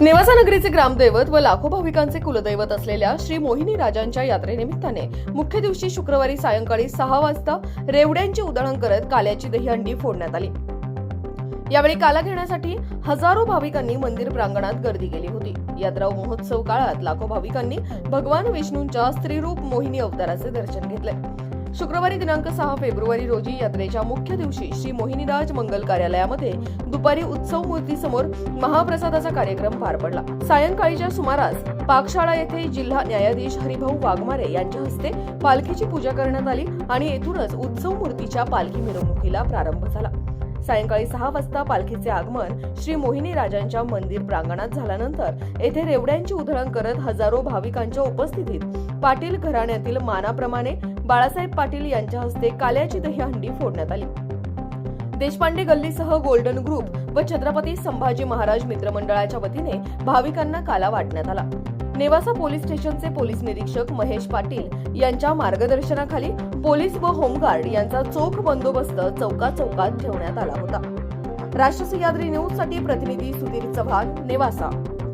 नेवासा नगरीचे ग्रामदैवत व लाखो भाविकांचे कुलदैवत असलेल्या श्री मोहिनी राजांच्या यात्रेनिमित्ताने मुख्य दिवशी शुक्रवारी सायंकाळी सहा वाजता रेवड्यांचे उधळण करत काल्याची दहीहंडी फोडण्यात आली. यावेळी काला घेण्यासाठी हजारो भाविकांनी मंदिर प्रांगणात गर्दी केली होती. यात्रा महोत्सव काळात लाखो भाविकांनी भगवान विष्णूंच्या स्त्रीरूप मोहिनी अवताराचे दर्शन घेतले. शुक्रवारी दिनांक सहा फेब्रुवारी रोजी यात्रेच्या मुख्य दिवशी श्री मोहिनीदास मंगल कार्यालयामध्ये दुपारी उत्सव मूर्ती समोर महाप्रसादाचा कार्यक्रम पार पडला. सायंकाळीच्या सुमारास पाकशाळा येथे जिल्हा न्यायाधीश हरिभाऊ वाघमारे यांच्या हस्ते पालखीची पूजा करण्यात आली आणि येथूनच उत्सव मूर्तीच्या पालखी मिरवणुकीला प्रारंभ झाला. सायंकाळी सहा वाजता पालखीचे आगमन श्री मोहिनी राजांच्या मंदिर प्रांगणात झाल्यानंतर येथे रेवड्यांची उधळण करत हजारो भाविकांच्या उपस्थितीत पाटील घराण्यातील मानाप्रमाणे बाळासाहेब पाटील यांच्या हस्ते काल्याची दहीहंडी फोडण्यात आली. देशपांडे गल्लीसह गोल्डन ग्रुप व छत्रपती संभाजी महाराज मित्रमंडळाच्या वतीने भाविकांना काला वाटण्यात आला. नेवासा पोलीस स्टेशनचे पोलीस निरीक्षक महेश पाटील यांच्या मार्गदर्शनाखाली पोलीस व होमगार्ड यांचा चोख बंदोबस्त चौका चौकात ठेवण्यात आला होता. राष्ट्रसह्याद्री न्यूजसाठी प्रतिनिधी सुधीर चव्हाण नेवासा.